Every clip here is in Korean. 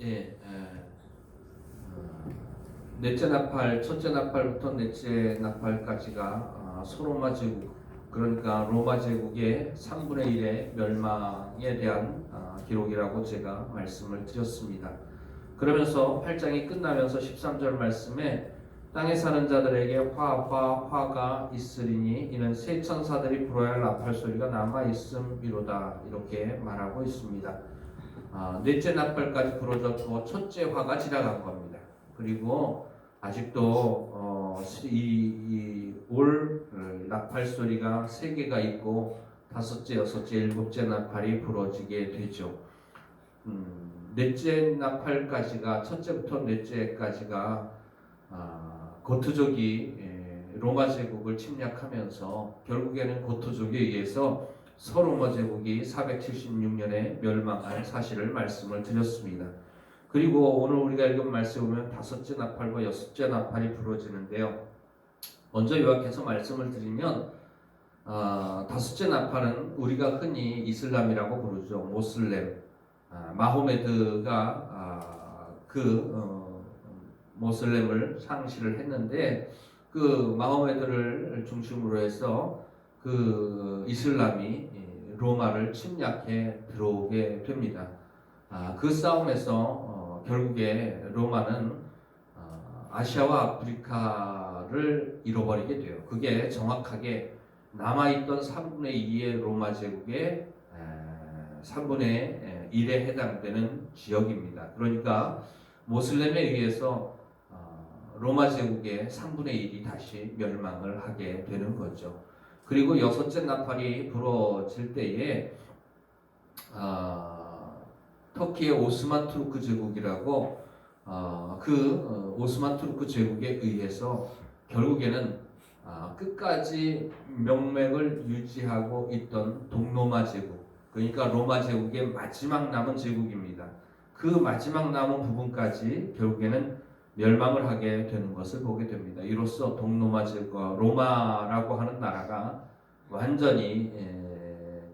예, 에, 어, 넷째 나팔, 첫째 나팔부터 넷째 나팔까지가 아, 소로마 제국, 그러니까 로마 제국의 3분의 1의 멸망에 대한 아, 기록이라고 제가 말씀을 드렸습니다. 그러면서 8장이 끝나면서 13절 말씀에 땅에 사는 자들에게 화, 화, 화가 있으리니 이는 새 천사들이 불어야 할 나팔 소리가 남아 있음이로다 이렇게 말하고 있습니다. 아, 넷째 나팔까지 부러졌고 첫째 화가 지나간 겁니다. 그리고 아직도 어, 이올 어, 나팔 소리가 세 개가 있고 다섯째, 여섯째, 일곱째 나팔이 부러지게 되죠. 음, 넷째 나팔까지가 첫째부터 넷째까지가 아, 고트족이 에, 로마 제국을 침략하면서 결국에는 고트족에 의해서 서로마 제국이 476년에 멸망할 사실을 말씀을 드렸습니다. 그리고 오늘 우리가 읽은 말씀에 보면 다섯째 나팔과 여섯째 나팔이 부러지는데요. 먼저 요약해서 말씀을 드리면 아, 다섯째 나팔은 우리가 흔히 이슬람이라고 부르죠. 모슬렘, 아, 마호메드가 아, 그 어, 모슬렘을 상실을 했는데 그 마호메드를 중심으로 해서 그 이슬람이 예, 로마를 침략해 들어오게 됩니다. 아, 그 싸움에서 어, 결국에 로마는 어, 아시아와 아프리카를 잃어버리게 돼요. 그게 정확하게 남아있던 3분의 2의 로마 제국의 에, 3분의 1에 해당되는 지역입니다. 그러니까 모슬렘에 의해서 어, 로마 제국의 3분의 1이 다시 멸망을 하게 되는 거죠. 그리고 여섯째 나팔이 부러질 때에 아, 터키의 오스만 투르크 제국이라고 어, 그 어, 오스만 투르크 제국에 의해서 결국에는 아, 끝까지 명맥을 유지하고 있던 동로마 제국 그러니까 로마 제국의 마지막 남은 제국입니다. 그 마지막 남은 부분까지 결국에는 멸망을 하게 되는 것을 보게 됩니다. 이로써 동로마 제국과 로마라고 하는 나라가 완전히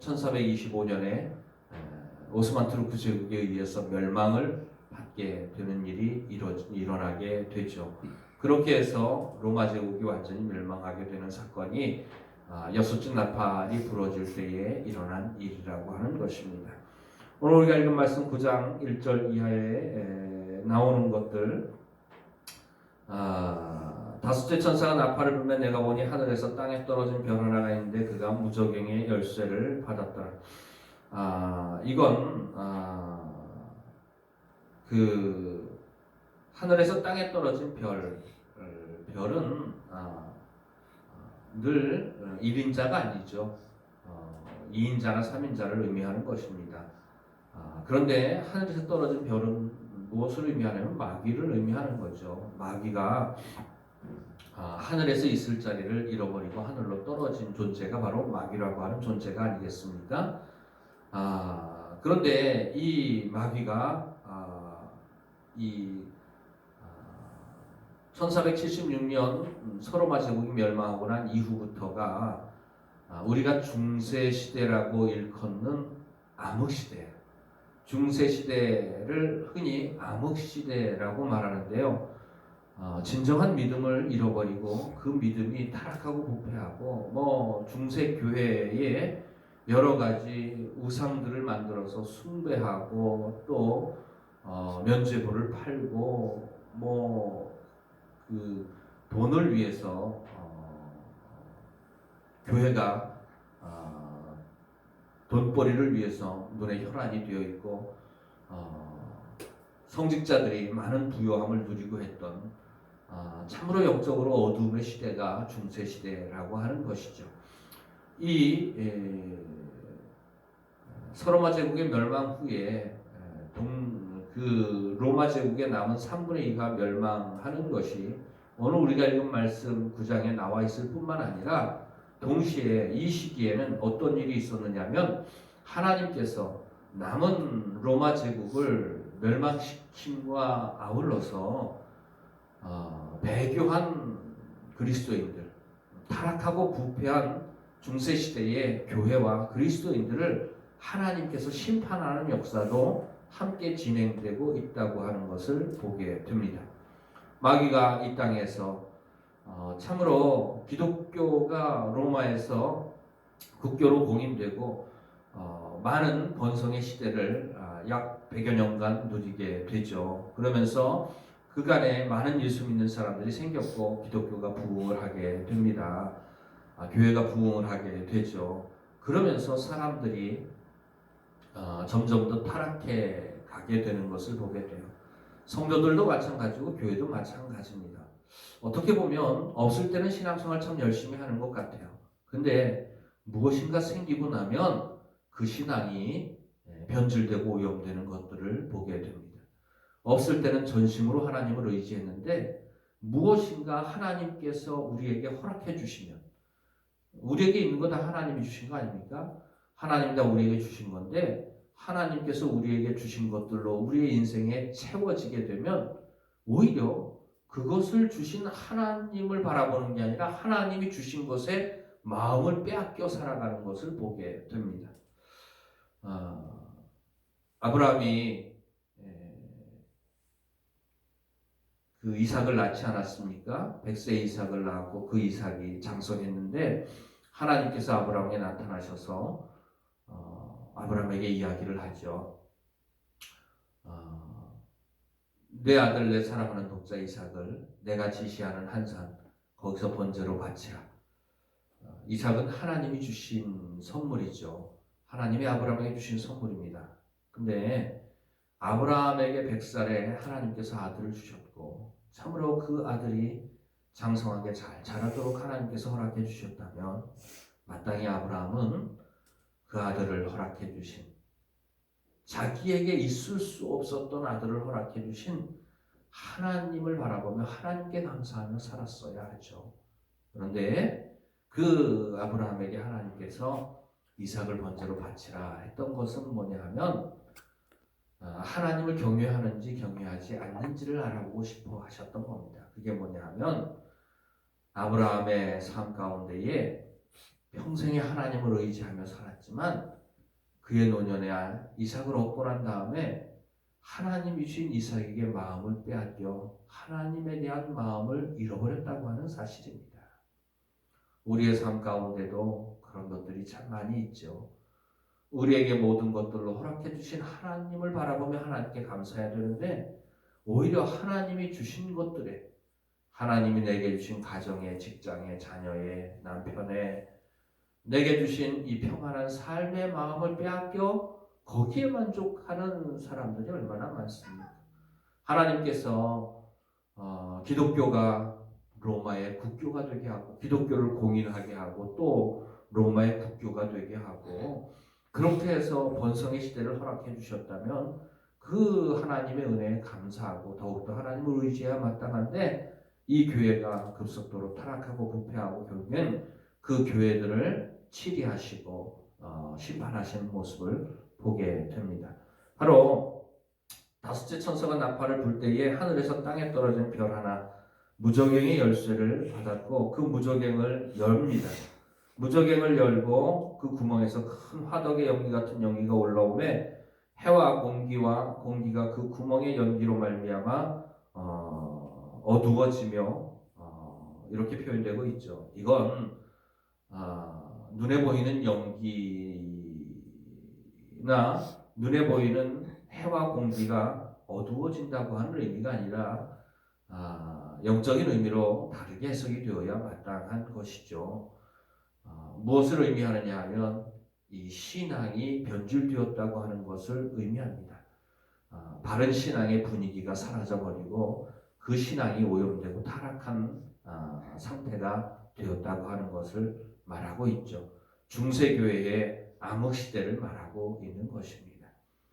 1425년에 오스만 투르크 제국에 의해서 멸망을 받게 되는 일이 일어, 일어나게 되죠. 그렇게 해서 로마 제국이 완전히 멸망하게 되는 사건이 아, 여섯째 나팔이 부러질 때에 일어난 일이라고 하는 것입니다. 오늘 우리가 읽은 말씀 9장 1절 이하에 나오는 것들 아, 다섯째 천사가 나팔을 불면 내가 보니 하늘에서 땅에 떨어진 별 하나가 있는데 그가 무저갱의 열쇠를 받았더라. 아, 이건 아, 그 하늘에서 땅에 떨어진 별 별은 아, 늘 1인자가 아니죠. 어, 2인자나 3인자를 의미하는 것입니다. 아, 그런데 하늘에서 떨어진 별은 무엇을 의미하냐면 마귀를 의미하는 거죠. 마귀가 아, 하늘에서 있을 자리를 잃어버리고 하늘로 떨어진 존재가 바로 마귀라고 하는 존재가 아니겠습니까? 아, 그런데 이 마귀가 아, 이 1476년 서로마 제국이 멸망하고 난 이후부터가 아, 우리가 중세 시대라고 일컫는 암흑 시대예요. 중세 시대를 흔히 암흑 시대라고 말하는데요. 어, 진정한 믿음을 잃어버리고 그 믿음이 타락하고 부패하고 뭐 중세 교회에 여러 가지 우상들을 만들어서 숭배하고 또 어, 면죄부를 팔고 뭐 그 돈을 위해서 어, 교회가 어, 돈벌이를 위해서 눈에 혈안이 되어 있고 어, 성직자들이 많은 부요함을 누리고 했던 아, 참으로 영적으로 어두움의 시대가 중세 시대라고 하는 것이죠. 이 에, 서로마 제국의 멸망 후에 동, 그 로마 제국에 남은 3분의 2가 멸망하는 것이 오늘 우리가 읽은 말씀 9장에 나와 있을 뿐만 아니라 동시에 이 시기에는 어떤 일이 있었느냐면 하나님께서 남은 로마 제국을 멸망시킴과 아울러서 어, 배교한 그리스도인들, 타락하고 부패한 중세 시대의 교회와 그리스도인들을 하나님께서 심판하는 역사도 함께 진행되고 있다고 하는 것을 보게 됩니다. 마귀가 이 땅에서 어, 참으로 기독교가 로마에서 국교로 공인되고 어, 많은 번성의 시대를 아, 약 100여 년간 누리게 되죠. 그러면서 그간에 많은 예수 믿는 사람들이 생겼고 기독교가 부흥을 하게 됩니다. 아, 교회가 부흥을 하게 되죠. 그러면서 사람들이 어, 점점 더 타락해 가게 되는 것을 보게 돼요. 성도들도 마찬가지고 교회도 마찬가지입니다. 어떻게 보면 없을 때는 신앙생활 참 열심히 하는 것 같아요. 근데 무엇인가 생기고 나면 그 신앙이 예, 변질되고 오염되는 것들을 보게 됩니다. 없을 때는 전심으로 하나님을 의지했는데 무엇인가 하나님께서 우리에게 허락해 주시면 우리에게 있는 거 다 하나님이 주신 거 아닙니까? 하나님 다 우리에게 주신 건데 하나님께서 우리에게 주신 것들로 우리의 인생에 채워지게 되면 오히려 그것을 주신 하나님을 바라보는 게 아니라 하나님이 주신 것에 마음을 빼앗겨 살아가는 것을 보게 됩니다. 아, 아브라함이 에, 그 이삭을 낳지 않았습니까? 백세 이삭을 낳았고 그 이삭이 장성했는데 하나님께서 아브라함에게 나타나셔서 어, 아브라함에게 이야기를 하죠. 어, 내 아들 내 사랑하는 독자 이삭을 내가 지시하는 한산 거기서 번제로 바치라. 어, 이삭은 하나님이 주신 선물이죠. 하나님이 아브라함에게 주신 선물입니다. 근데 아브라함에게 백살에 하나님께서 아들을 주셨고 참으로 그 아들이 장성하게 잘 자라도록 하나님께서 허락해 주셨다면 마땅히 아브라함은 그 아들을 허락해 주신 자기에게 있을 수 없었던 아들을 허락해 주신 하나님을 바라보며 하나님께 감사하며 살았어야 하죠. 그런데 그 아브라함에게 하나님께서 이삭을 번제로 바치라 했던 것은 뭐냐 하면 아, 하나님을 경외하는지 경외하지 않는지를 알아보고 싶어 하셨던 겁니다. 그게 뭐냐 하면 아브라함의 삶 가운데에 평생에 하나님을 의지하며 살았지만 그의 노년에 이삭을 얻고 난 다음에 하나님이 주신 이삭에게 마음을 빼앗겨 하나님에 대한 마음을 잃어버렸다고 하는 사실입니다. 우리의 삶 가운데도 그런 것들이 참 많이 있죠. 우리에게 모든 것들로 허락해 주신 하나님을 바라보며 하나님께 감사해야 되는데 오히려 하나님이 주신 것들에 하나님이 내게 주신 가정에 직장에 자녀에 남편에 내게 주신 이 평안한 삶의 마음을 빼앗겨 거기에 만족하는 사람들이 얼마나 많습니까? 하나님께서 어, 기독교가 로마의 국교가 되게 하고 기독교를 공인하게 하고 또 로마의 국교가 되게 하고 그렇게 해서 번성의 시대를 허락해 주셨다면 그 하나님의 은혜에 감사하고 더욱더 하나님을 의지해야 마땅한데 이 교회가 급속도로 타락하고 부패하고 결국엔 그 교회들을 치리하시고 어, 심판하시는 모습을 보게 됩니다. 바로 다섯째 천사가 나팔을 불 때에 하늘에서 땅에 떨어진 별 하나 무적행의 열쇠를 받았고 그 무적행을 엽니다. 무적행을 열고 그 구멍에서 큰 화덕의 연기 같은 연기가 올라오매 해와 공기와 공기가 그 구멍의 연기로 말미암아 어, 어두워지며 어, 이렇게 표현되고 있죠. 이건 어, 눈에 보이는 연기나 눈에 보이는 해와 공기가 어두워진다고 하는 의미가 아니라 아, 영적인 의미로 다르게 해석이 되어야 마땅한 것이죠. 어, 무엇을 의미하느냐 하면 이 신앙이 변질되었다고 하는 것을 의미합니다. 어, 바른 신앙의 분위기가 사라져버리고 그 신앙이 오염되고 타락한 어, 상태가 되었다고 하는 것을 말하고 있죠. 중세교회의 암흑 시대를 말하고 있는 것입니다.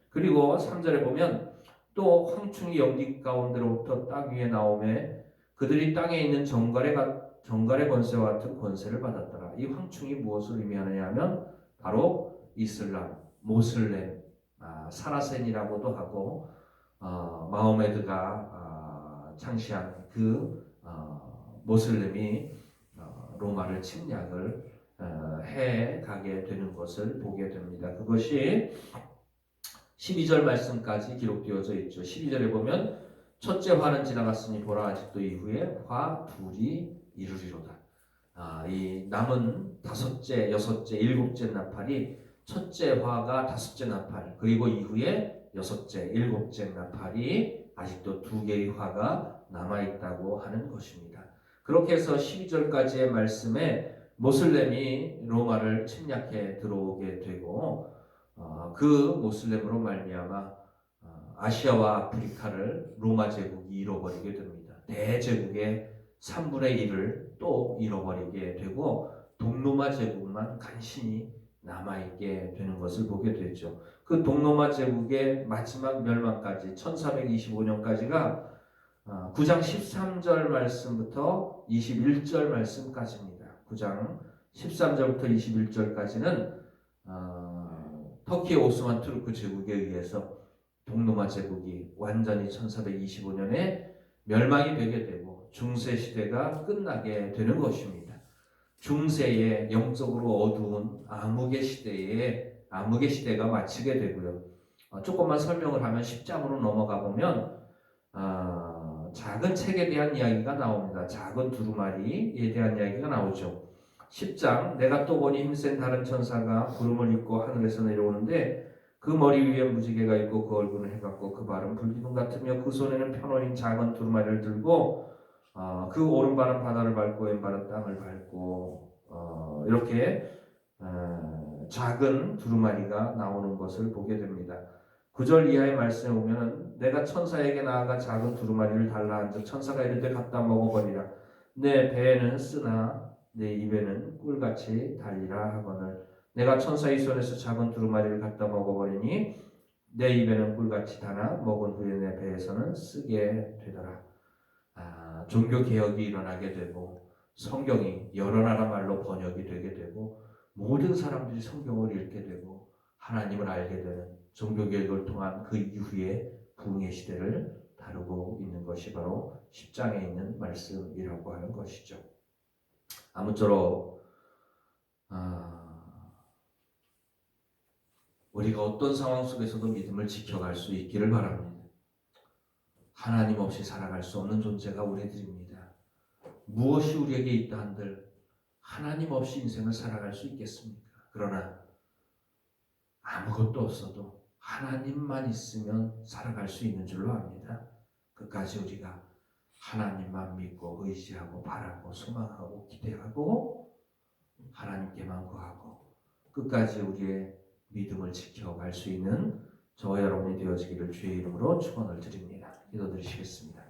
그리고 3절에 보면 또 황충이 연기 가운데로부터 땅 위에 나오매 그들이 땅에 있는 정갈의 정갈의 권세와 같은 권세를 받았더라. 이 황충이 무엇을 의미하느냐 하면 바로 이슬람, 모슬렘, 아, 사라센이라고도 하고 어, 마호메드가 아, 창시한 그 어, 모슬렘이 어, 로마를 침략을 어, 해 가게 되는 것을 보게 됩니다. 그것이 12절 말씀까지 기록되어져 있죠. 12절에 보면 첫째 화는 지나갔으니 보라 아직도 이후에 화 둘이 이르리로다. 아, 이 남은 다섯째, 여섯째, 일곱째 나팔이 첫째 화가 다섯째 나팔 그리고 이후에 여섯째, 일곱째 나팔이 아직도 두 개의 화가 남아 있다고 하는 것입니다. 그렇게 해서 12절까지의 말씀에 모슬렘이 로마를 침략해 들어오게 되고 어, 그 모슬렘으로 말미암아 어, 아시아와 아프리카를 로마 제국이 잃어버리게 됩니다. 대제국의 3분의 1을 또 잃어버리게 되고 동로마 제국만 간신히 남아있게 되는 것을 보게 되죠. 그 동로마 제국의 마지막 멸망까지 1425년까지가 9장 13절 말씀부터 21절 말씀까지입니다. 9장 13절부터 21절까지는 어, 터키의 오스만 투르크 제국에 의해서 동로마 제국이 완전히 1425년에 멸망이 되게 되고 중세 시대가 끝나게 되는 것입니다. 중세의 영적으로 어두운 암흑의 시대에 암흑의 시대가 마치게 되고요. 어, 조금만 설명을 하면 10장으로 넘어가 보면 어, 작은 책에 대한 이야기가 나옵니다. 작은 두루마리에 대한 이야기가 나오죠. 10장 내가 또 보니 힘센 다른 천사가 구름을 입고 하늘에서 내려오는데 그 머리 위에 무지개가 있고 그 얼굴은 해같고 그 발은 불기둥 같으며 그 손에는 편호인 작은 두루마리를 들고 어, 그 오른발은 바다를 밟고 왼발은 땅을 밟고 어, 이렇게 어, 작은 두루마리가 나오는 것을 보게 됩니다. 9절 이하의 말씀에 보면은 내가 천사에게 나아가 작은 두루마리를 달라 앉아 천사가 이르되 갖다 먹어버리라. 내 배에는 쓰나 내 입에는 꿀같이 달리라 하거늘. 내가 천사의 손에서 작은 두루마리를 갖다 먹어버리니 내 입에는 꿀같이 달아 먹은 후에 내 배에서는 쓰게 되더라. 아, 종교 개혁이 일어나게 되고 성경이 여러 나라 말로 번역이 되게 되고 모든 사람들이 성경을 읽게 되고 하나님을 알게 되는 종교 개혁을 통한 그 이후의 부흥의 시대를 다루고 있는 것이 바로 10장에 있는 말씀이라고 하는 것이죠. 아무쪼록 아, 우리가 어떤 상황 속에서도 믿음을 지켜갈 수 있기를 바랍니다. 하나님 없이 살아갈 수 없는 존재가 우리들입니다. 무엇이 우리에게 있다 한들 하나님 없이 인생을 살아갈 수 있겠습니까? 그러나 아무것도 없어도 하나님만 있으면 살아갈 수 있는 줄로 압니다. 끝까지 우리가 하나님만 믿고 의지하고 바라고 소망하고 기대하고 하나님께만 구하고 끝까지 우리의 믿음을 지켜갈 수 있는 저와 여러분이 되어지기를 주의 이름으로 축원을 드립니다. 기도드리시겠습니다.